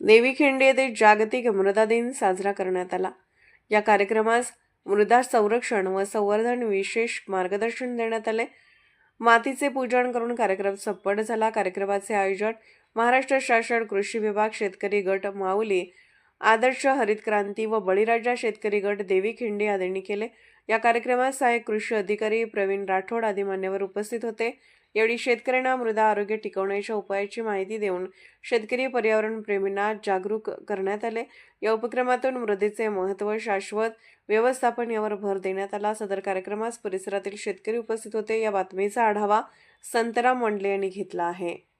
देवीखिंडी येथे जागतिक मृदा दिन साजरा करण्यात आला. या कार्यक्रमास मृदा संरक्षण व संवर्धन विशेष मार्गदर्शन देण्यात आले. मातीचे पूजन करून कार्यक्रम संपन्न झाला. कार्यक्रमाचे आयोजन महाराष्ट्र शासन कृषी विभाग शेतकरी गट माऊली आदर्श हरित क्रांती व बळीराजा शेतकरी गट देवी खिंडी आदींनी केले. या कार्यक्रमात सहाय्यक कृषी अधिकारी प्रवीण राठोड आदी मान्यवर उपस्थित होते. यावेळी शेतकऱ्यांना मृदा आरोग्य टिकवण्याच्या उपायाची माहिती देऊन शेतकरी पर्यावरण प्रेमींना जागरूक करण्यात आले. या उपक्रमातून मृदेचे महत्त्व शाश्वत व्यवस्थापन यावर भर देण्यात आला. सदर कार्यक्रमास परिसरातील शेतकरी उपस्थित होते. या बातमीचा आढावा संतराम मंडले यांनी घेतला आहे.